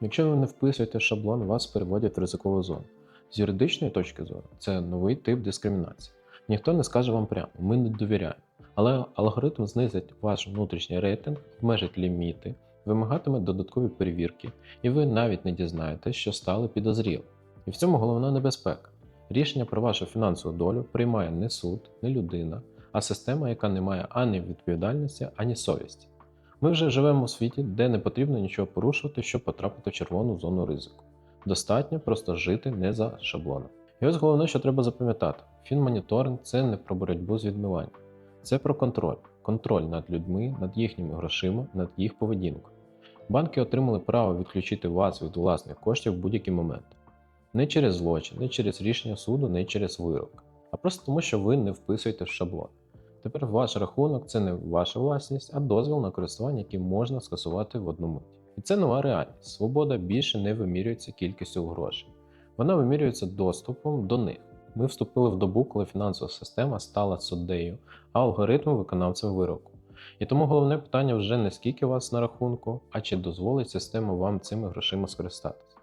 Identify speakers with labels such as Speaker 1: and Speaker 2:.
Speaker 1: Якщо ви не вписуєте шаблон, вас переводять в ризикову зону. З юридичної точки зору це новий тип дискримінації. Ніхто не скаже вам прямо, ми не довіряємо. Але алгоритм знизить ваш внутрішній рейтинг, обмежить ліміти, вимагатиме додаткові перевірки, і ви навіть не дізнаєтесь, що стали підозрілим. І в цьому головна небезпека. Рішення про вашу фінансову долю приймає не суд, не людина, а система, яка не має ані відповідальності, ані совісті. Ми вже живемо у світі, де не потрібно нічого порушувати, щоб потрапити в червону зону ризику. Достатньо просто жити не за шаблоном. І ось головне, що треба запам'ятати: фінмоніторинг це не про боротьбу з відмиванням, це про контроль. Контроль над людьми, над їхніми грошима, над їх поведінкою. Банки отримали право відключити вас від власних коштів в будь-який момент. Не через злочин, не через рішення суду, не через вирок, а просто тому, що ви не вписуєте в шаблон. Тепер ваш рахунок це не ваша власність, а дозвіл на користування, який можна скасувати в одну мить. І це нова реальність. Свобода більше не вимірюється кількістю грошей. Вона вимірюється доступом до них. Ми вступили в добу, коли фінансова система стала суддею, а алгоритм виконавцем вироку. І тому головне питання вже не скільки у вас на рахунку, а чи дозволить система вам цими грошима скористатися.